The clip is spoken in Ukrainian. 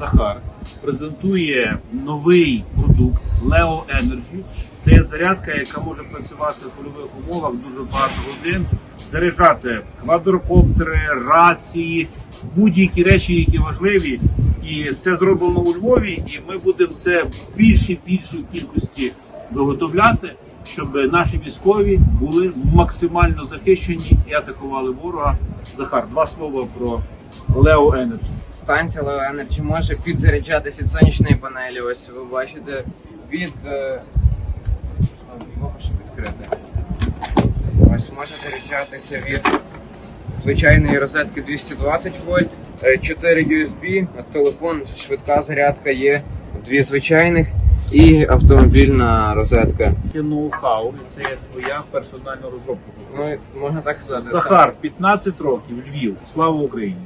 Захар презентує новий продукт Leo Energy. Це є зарядка, яка може працювати в польових умовах дуже багато годин, заряджати квадрокоптери, рації, будь-які речі, які важливі. І це зроблено у Львові, і ми будемо це в більшій більшій кількості виготовляти, щоб наші військові були максимально захищені і атакували ворога. Захар, два слова про Leo Energy. Станція Leo Energy може підзаряджатися від сонячної панелі. Ось ви бачите від. е, його ще відкрити. Ось може заряджатися від звичайної розетки 220 вольт, е, 4 USB, телефон, швидка зарядка є, дві звичайних і автомобільна розетка. Це ноу-хау, це є твоя персональна розробка. Ну, можна так сказати. Захар, 15 років, Львів. Слава Україні!